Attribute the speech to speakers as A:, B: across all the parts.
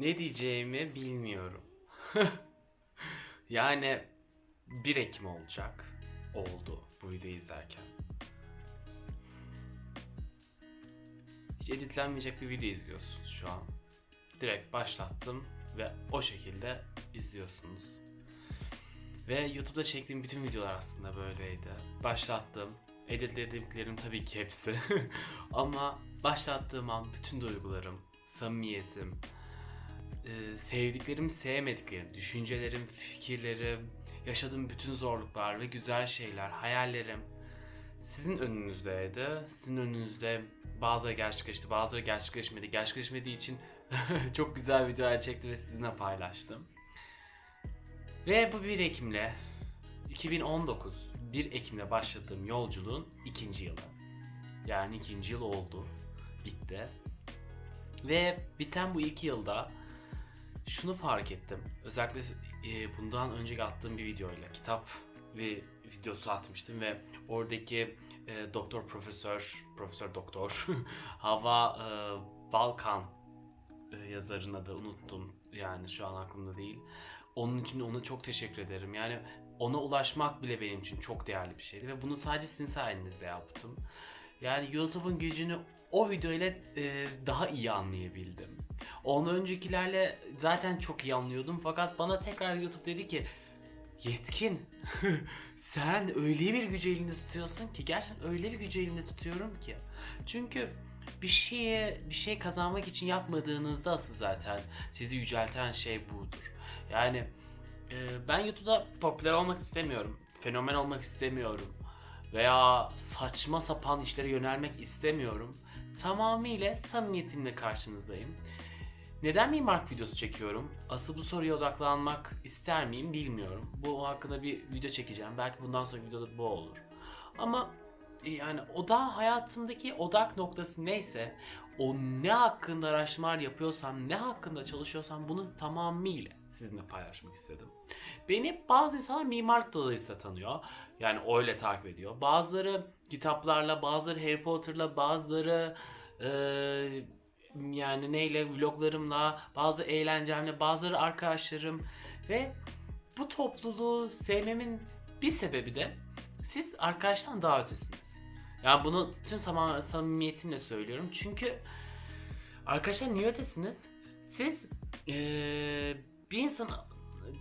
A: ne diyeceğimi bilmiyorum. yani 1 Ekim olacak. Oldu bu videoyu izlerken. Hiç editlenmeyecek bir video izliyorsunuz şu an. Direkt başlattım ve o şekilde izliyorsunuz. Ve YouTube'da çektiğim bütün videolar aslında böyleydi. Başlattım. Editlediklerim tabii ki hepsi. Ama başlattığım an bütün duygularım, samimiyetim, e, sevdiklerim, sevmediklerim, düşüncelerim, fikirlerim, yaşadığım bütün zorluklar ve güzel şeyler, hayallerim sizin önünüzdeydi. Sizin önünüzde bazıları gerçekleşti, bazıları gerçekleşmedi. Gerçekleşmediği için çok güzel videolar çektim ve sizinle paylaştım. Ve bu 1 Ekim'le 2019 1 Ekim'le başladığım yolculuğun ikinci yılı. Yani ikinci yıl oldu. Bitti. Ve biten bu iki yılda şunu fark ettim. Özellikle e, bundan önceki attığım bir videoyla kitap ve videosu atmıştım ve oradaki e, doktor profesör, profesör doktor Hava e, Balkan e, yazarın adı unuttum. Yani şu an aklımda değil. Onun için ona çok teşekkür ederim. Yani ona ulaşmak bile benim için çok değerli bir şeydi ve bunu sadece sizin sayenizde yaptım. Yani YouTube'un gücünü o video ile e, daha iyi anlayabildim. Ondan öncekilerle zaten çok iyi anlıyordum fakat bana tekrar YouTube dedi ki Yetkin sen öyle bir gücü elinde tutuyorsun ki gerçekten öyle bir gücü elimde tutuyorum ki. Çünkü bir şeye bir şey kazanmak için yapmadığınızda asıl zaten sizi yücelten şey budur. Yani e, ben YouTube'da popüler olmak istemiyorum. Fenomen olmak istemiyorum. Veya saçma sapan işlere yönelmek istemiyorum. Tamamıyla samimiyetimle karşınızdayım. Neden mimarlık videosu çekiyorum? Asıl bu soruya odaklanmak ister miyim bilmiyorum. Bu hakkında bir video çekeceğim. Belki bundan sonra videoda bu olur. Ama e, yani oda hayatımdaki odak noktası neyse o ne hakkında araştırmalar yapıyorsam, ne hakkında çalışıyorsam bunu tamamıyla sizinle paylaşmak istedim. Beni bazı insanlar mimarlık dolayısıyla tanıyor. Yani öyle takip ediyor. Bazıları kitaplarla, bazıları Harry Potter'la, bazıları eee yani neyle vloglarımla, bazı eğlencemle, bazıları arkadaşlarım ve bu topluluğu sevmemin bir sebebi de siz arkadaştan daha ötesiniz. Yani bunu tüm samimiyetimle söylüyorum. Çünkü arkadaşlar niye ötesiniz? Siz eee, bir insan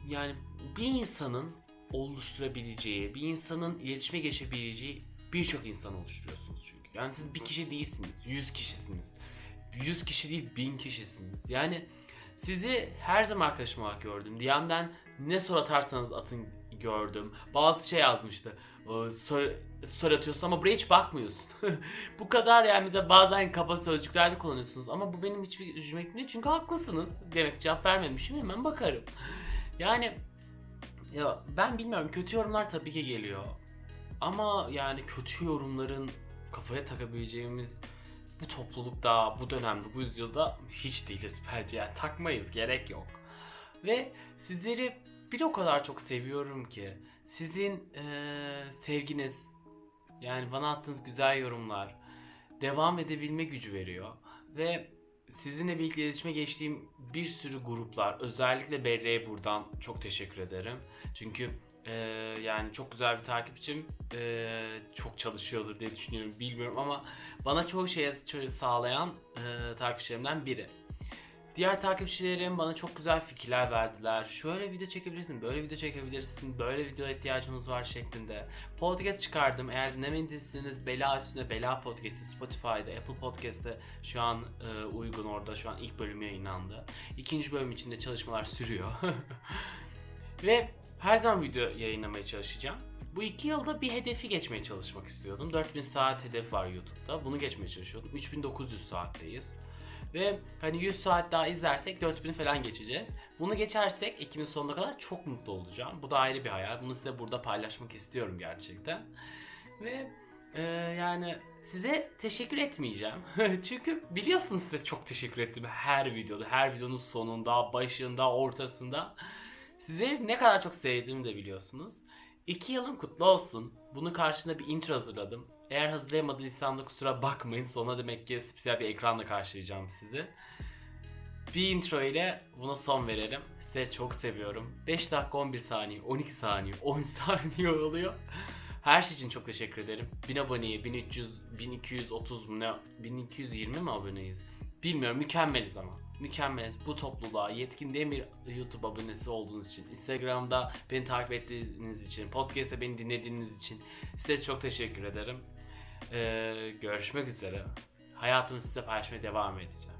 A: yani bir insanın oluşturabileceği, bir insanın iletişime geçebileceği birçok insan oluşturuyorsunuz çünkü. Yani siz bir kişi değilsiniz, yüz kişisiniz. 100 kişi değil 1000 kişisiniz. Yani sizi her zaman arkadaşım olarak gördüm. DM'den ne soru atarsanız atın gördüm. Bazı şey yazmıştı. "Ee, Story, story atıyorsun ama buraya hiç bakmıyorsun. bu kadar yani bize bazen kaba sözcüklerde kullanıyorsunuz. Ama bu benim hiçbir gücüme gitmiyor. Çünkü haklısınız. Demek cevap vermemişim hemen bakarım. Yani ya ben bilmiyorum kötü yorumlar tabii ki geliyor. Ama yani kötü yorumların kafaya takabileceğimiz bu toplulukta, bu dönemde, bu yüzyılda hiç değiliz bence. Yani takmayız, gerek yok. Ve sizleri bir o kadar çok seviyorum ki sizin eee, sevginiz, yani bana attığınız güzel yorumlar devam edebilme gücü veriyor. Ve sizinle birlikte iletişime geçtiğim bir sürü gruplar, özellikle Berre'ye buradan çok teşekkür ederim. Çünkü eee, yani çok güzel bir takipçim, eee, çok çalışıyordur diye düşünüyorum, bilmiyorum ama bana çoğu şeye sağlayan eee takipçilerimden biri. Diğer takipçilerim bana çok güzel fikirler verdiler. Şöyle video çekebilirsin, böyle video çekebilirsin, böyle video ihtiyacınız var şeklinde. Podcast çıkardım. Eğer dinlemediyseniz Bela üstünde Bela Podcast'i Spotify'da, Apple Podcast'te şu an e, uygun orada. Şu an ilk bölümü yayınlandı. İkinci bölüm için de çalışmalar sürüyor. Ve her zaman video yayınlamaya çalışacağım. Bu iki yılda bir hedefi geçmeye çalışmak istiyordum. 4000 saat hedef var YouTube'da. Bunu geçmeye çalışıyordum. 3900 saatteyiz. Ve hani 100 saat daha izlersek 4000 falan geçeceğiz. Bunu geçersek Ekim'in sonuna kadar çok mutlu olacağım. Bu da ayrı bir hayal. Bunu size burada paylaşmak istiyorum gerçekten. Ve e, yani size teşekkür etmeyeceğim. Çünkü biliyorsunuz size çok teşekkür ettim her videoda. Her videonun sonunda, başında, ortasında. Sizleri ne kadar çok sevdiğimi de biliyorsunuz. İki yılım kutlu olsun. Bunun karşısında bir intro hazırladım. Eğer hazırlayamadıysam da kusura bakmayın. Sonra demek ki spesiyel bir ekranla karşılayacağım sizi. Bir intro ile buna son verelim. Size çok seviyorum. 5 dakika 11 saniye, 12 saniye, 10 saniye oluyor. Her şey için çok teşekkür ederim. 1000 aboneye, 1300, 1230 mu ne, 1220 mi aboneyiz? Bilmiyorum, mükemmeliz ama. Mükemmeliz. Bu topluluğa yetkin demir YouTube abonesi olduğunuz için, Instagram'da beni takip ettiğiniz için, podcast'te beni dinlediğiniz için size çok teşekkür ederim. Ee, görüşmek üzere. Hayatımı size paylaşmaya devam edeceğim.